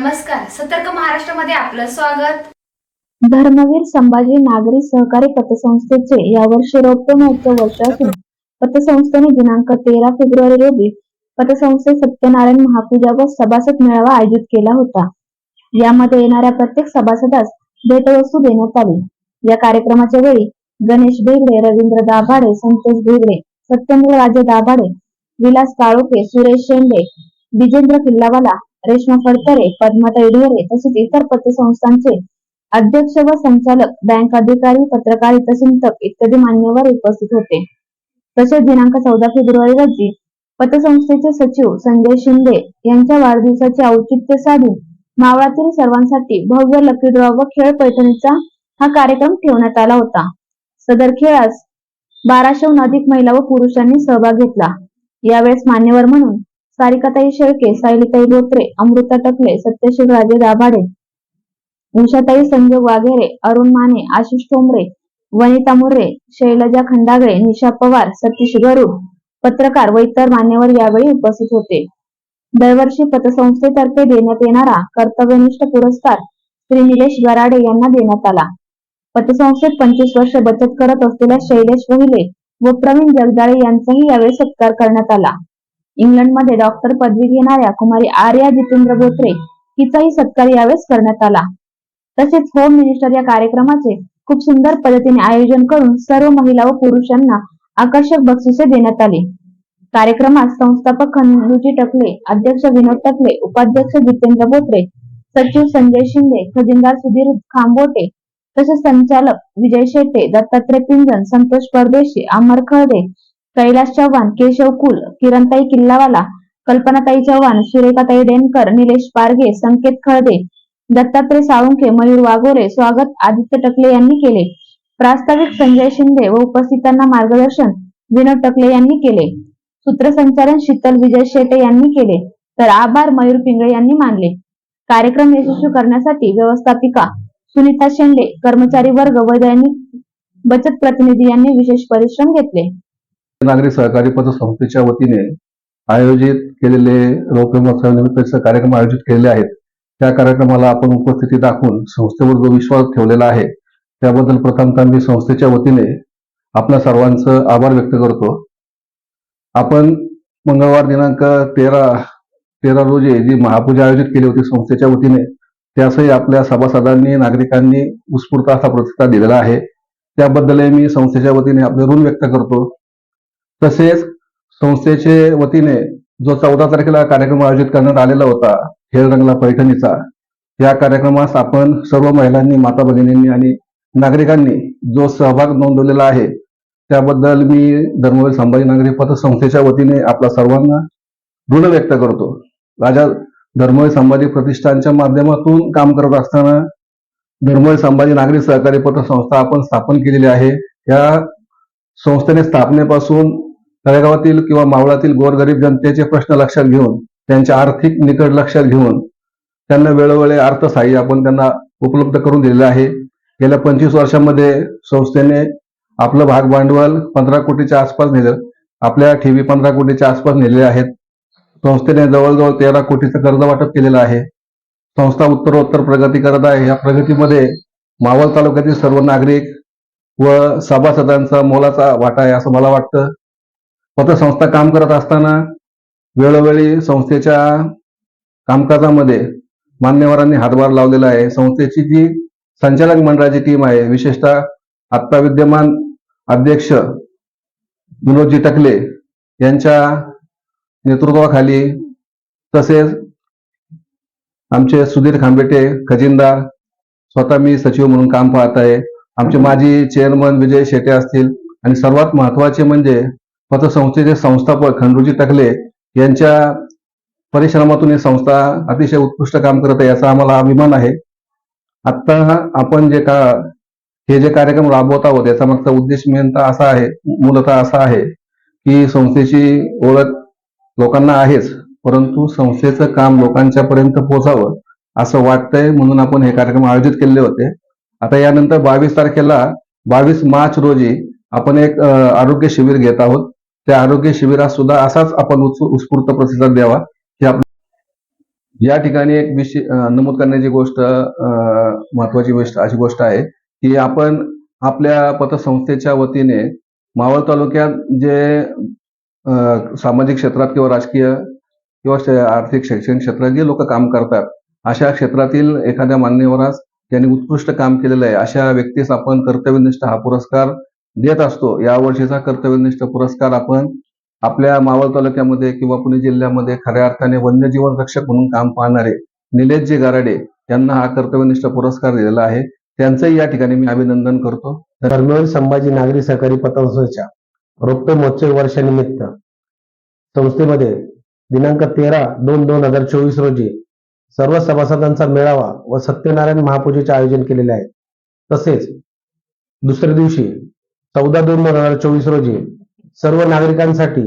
नमस्कार सतर्क महाराष्ट्रामध्ये आपलं स्वागत. धर्मवीर संभाजी नागरी सहकारी पतसंस्थेचे यावर्षी रौप्य महोत्सव वर्ष असून पतसंस्थेने दिनांक तेरा फेब्रुवारी रोजी पतसंस्थेत सत्यनारायण महापूजा व सभासद मेळावा आयोजित केला होता. यामध्ये येणाऱ्या प्रत्येक सभासदास भेटवस्तू देण्यात आली. या कार्यक्रमाच्या वेळी गणेश भेगडे रवींद्र दाभाडे संतोष भेगडे सत्येंद्र राजे दाभाडे विलास काळोखे सुरेश शेंडे विजेंद्र किल्लावाला रेश्मा फडतरे पद्माताई ढोरे तसेच इतर पतसंस्थांचे अध्यक्ष व संचालक बँक अधिकारी पत्रकार हितचिंतक इत्यादी मान्यवर उपस्थित होते. तसेच दिनांक चौदा फेब्रुवारी रोजी पतसंस्थेचे सचिव संजय शिंदे यांच्या वाढदिवसाचे औचित्य साधून मावळातील सर्वांसाठी भव्य लकी ड्रॉ व खेळ पैठणीचा हा कार्यक्रम ठेवण्यात आला होता. सदर खेळास बाराशेहून अधिक महिला व पुरुषांनी सहभाग घेतला. यावेळेस मान्यवर म्हणून कारिकाताई शेळके सायलीताई बोत्रे अमृता टकले सत्यशील राजे दाभाडे उषाताई संजोग वाघेरे अरुण माने आशिष ठोंबरे वनिता मुर्रे शैलजा खंडागळे निशा पवार सतीश गरुड पत्रकार व इतर मान्यवर यावेळी उपस्थित होते. दरवर्षी पतसंस्थेतर्फे देण्यात येणारा कर्तव्यनिष्ठ पुरस्कार श्री निलेश गराडे यांना देण्यात आला. पतसंस्थेत पंचवीस वर्ष बचत करत असलेल्या शैलेश वहिले व प्रवीण जगदाळे यांचाही यावेळी सत्कार करण्यात आला. इंग्लंडमध्ये डॉक्टर पदवी घेणाऱ्या कुमारी आर्या जितेंद्र बोत्रे हिचाही सत्कार यावेळेस करण्यात आला. तसेच होम मिनिस्टर या कार्यक्रमाचे खूप सुंदर पद्धतीने आयोजन करून सर्व महिला व पुरुषांना आकर्षक बक्षिसे देण्यात आली. कार्यक्रमात संस्थापक खंडूजी टकले अध्यक्ष विनोद टकले उपाध्यक्ष जितेंद्र बोत्रे सचिव संजय शिंदे खजिनदार सुधीर खांबोटे तसेच संचालक विजय शेटे दत्तात्रय पिंजन संतोष परदेशी अमर खळदे कैलास चव्हाण केशव कुल किरणताई किल्लावाला कल्पनाताई चव्हाण सुरेखाताई डेनकर निलेश पारगे संकेत खळदे दत्तात्रय साळुंखे मयूर वाघोरे स्वागत आदित्य टकले यांनी केले. प्रास्ताविक संजय शिंदे व उपस्थितांना मार्गदर्शन विनोद टकले यांनी केले. सूत्रसंचालन शीतल विजय शेटे यांनी केले. तर आभार मयूर पिंगळे यांनी मानले. कार्यक्रम यशस्वी करण्यासाठी व्यवस्थापिका सुनीता शेंडे कर्मचारी वर्ग व दैनिक बचत प्रतिनिधी यांनी विशेष परिश्रम घेतले. नागरी सहकारी पतसंस्थेच्या वतीने आयोजित केलेले रौप्य महोत्सवानिमित्त कार्यक्रम आयोजित केलेले आहेत. त्या कार्यक्रमाला आपण उपस्थिती दाखवून संस्थेवर जो विश्वास ठेवलेला आहे त्याबद्दल प्रथमतः मी संस्थेच्या वतीने आपल्या सर्वांचं आभार व्यक्त करतो. आपण मंगळवार दिनांक तेरा तेरा रोजी जी महापूजा आयोजित केली होती संस्थेच्या वतीने त्यासही आपल्या सभासदांनी नागरिकांनी उत्स्फूर्त असा प्रतिसाद दिलेला आहे. त्याबद्दलही मी संस्थेच्या वतीने आपले ऋण व्यक्त करतो. तसेच संस्थेचे वतीने जो चौदा तारखेला कार्यक्रम आयोजित करण्यात आलेला होता खेळ रंगला पैठणीचा या कार्यक्रमास आपण सर्व महिलांनी माता भगिनींनी आणि नागरिकांनी जो सहभाग नोंदवलेला आहे त्याबद्दल मी धर्मवीर संभाजी नागरी पतसंस्थेच्या वतीने आपल्या सर्वांना ऋण व्यक्त करतो. राजा धर्मवीर संभाजी प्रतिष्ठानच्या माध्यमातून काम करत असताना धर्मवीर संभाजी नागरी सहकारी पतसंस्था आपण स्थापन केलेली आहे. या संस्थेने स्थापनेपासून तळेगावातील किंवा मावळातील गोरगरीब जनतेचे प्रश्न लक्षात घेऊन त्यांचे आर्थिक निकड लक्षात घेऊन त्यांना वेळोवेळी अर्थसहाय्य आपण त्यांना उपलब्ध करून दिलेलं आहे. गेल्या पंचवीस वर्षामध्ये संस्थेने आपलं भाग भांडवल पंधरा कोटीच्या आसपास नेलं. आपल्या ठेवी पंधरा कोटीच्या आसपास नेलेल्या आहेत. संस्थेने जवळजवळ तेरा कोटीचं कर्ज वाटप केलेलं आहे. संस्था उत्तरोत्तर प्रगती करत आहे. या प्रगतीमध्ये मावळ तालुक्यातील सर्व नागरिक व सभासदांचा मोलाचा वाटा आहे असं मला वाटतं. पतसंस्था काम करत असताना वेळोवेळी संस्थेच्या कामकाजामध्ये मान्यवरांनी हातभार लावलेला आहे. संस्थेची जी संचालक मंडळाची टीम आहे विशेषतः आत्ता विद्यमान अध्यक्ष विनोदजी टकले यांच्या नेतृत्वाखाली तसेच आमचे सुधीर खांबेटे खजिनदार स्वतः मी सचिव म्हणून काम पाहत आहे. आमचे माजी चेअरमन विजय शेटे असतील. आणि सर्वात महत्त्वाचे म्हणजे पतसंस्थेचे संस्थापक खंडूजी टकले यांच्या परिश्रमातून ही संस्था अतिशय उत्कृष्ट काम करत आहे याचा आम्हाला अभिमान आहे. आता आपण जे का हे जे कार्यक्रम राबवत आहोत याचा मागचा उद्देश मेनता असा आहे मूलतः असा आहे की संस्थेची ओळख लोकांना आहेच परंतु संस्थेचं काम लोकांच्या पर्यंत पोहोचावं असं वाटतंय म्हणून आपण हे कार्यक्रम आयोजित केले होते. आता यानंतर बावीस तारखेला बावीस मार्च रोजी आपण एक आरोग्य शिबिर घेत आहोत. त्या आरोग्य शिबिरात सुद्धा असाच आपण उत्स्फूर्त प्रतिसाद द्यावा. या ठिकाणी एक विषय नमूद करण्याची गोष्ट अं, महत्वाची गोष्ट अशी गोष्ट आहे की आपण आपल्या पतसंस्थेच्या वतीने मावळ तालुक्यात जे अं, सामाजिक क्षेत्रात किंवा राजकीय किंवा आर्थिक शैक्षणिक क्षेत्रात जे लोक काम करतात अशा क्षेत्रातील एखाद्या मान्यवरास त्यांनी उत्कृष्ट काम केलेलं आहे अशा व्यक्तीस आपण कर्तव्यनिष्ठ हा पुरस्कार देत असतो. या वर्षीचा कर्तव्यनिष्ठ पुरस्कार आपण आपल्या मावळ तालुक्यामध्ये किंवा पुणे जिल्ह्यामध्ये खऱ्या अर्थाने वन्यजीवन रक्षक म्हणून काम पाहणारे निलेशजी गाराडे यांना हा कर्तव्यनिष्ठ पुरस्कार दिलेला आहे. त्यांचंही या ठिकाणी मी अभिनंदन करतो. धर्मवीर संभाजी नागरी सहकारी पतसंस्थेच्या रौप्य महोत्सव वर्षानिमित्त संस्थेमध्ये दिनांक तेरा दोन दोन हजार चोवीस रोजी सर्व सभासदांचा मेळावा व सत्यनारायण महापूजेचे आयोजन केलेले आहे. तसेच दुसऱ्या दिवशी चौदा दोन दोन हजार चोवीस रोजी सर्व नागरिकांसाठी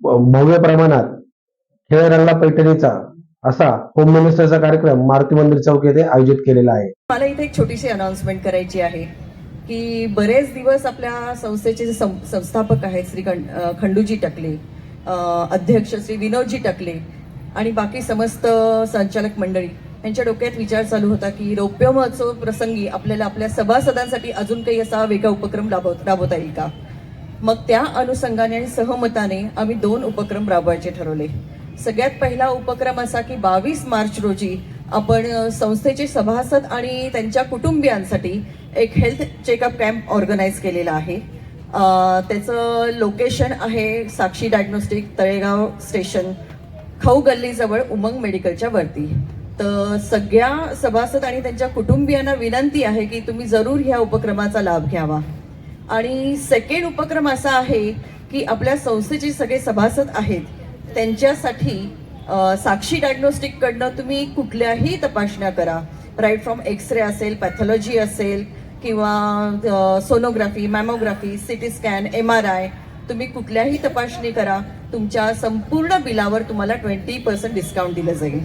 भव्य प्रमाणात खेळरंगला पैठणीचा असा होम मिनिस्टरचा कार्यक्रम मारुती मंदिर चौक येथे आयोजित केलेला आहे. मला इथे एक छोटीशी अनाउन्समेंट करायची आहे की बरेच दिवस आपल्या संस्थेचे जे सं- संस्थापक आहेत श्री खंडूजी टकले अध्यक्ष श्री विनोदजी टकले आणि बाकी समस्त संचालक मंडळी यांच्या डोक्यात विचार चालू होता की रौप्य महोत्सव प्रसंगी आपल्याला आपल्या सभासदांसाठी अजून काही असा वेगळा उपक्रम राबव राबवता येईल का? मग त्या अनुषंगाने आणि सहमताने आम्ही दोन उपक्रम राबवायचे ठरवले. सगळ्यात पहिला उपक्रम असा की बावीस मार्च रोजी आपण संस्थेचे सभासद आणि त्यांच्या कुटुंबियांसाठी एक हेल्थ चेकअप कॅम्प ऑर्गनाईज केलेला आहे. त्याचं लोकेशन आहे साक्षी डायग्नोस्टिक तळेगाव स्टेशन खाऊ गल्लीजवळ उमंग मेडिकलच्या वरती. तर सगळ्या सभासद आणि त्यांच्या कुटुंबियांना विनंती आहे की तुम्ही जरूर ह्या उपक्रमाचा लाभ घ्यावा. आणि सेकंड उपक्रम असा आहे की आपल्या संस्थेचे सगळे सभासद आहेत त्यांच्यासाठी साक्षी डायग्नोस्टिककडनं तुम्ही कुठल्याही तपासण्या करा. राईट फ्रॉम एक्सरे असेल पॅथॉलॉजी असेल किंवा sonography mammography CT scan M R I तुम्ही कुठल्याही तपासणी करा. तुमच्या संपूर्ण बिलावर तुम्हाला ट्वेंटी पर्सेंट डिस्काउंट दिलं जाईल.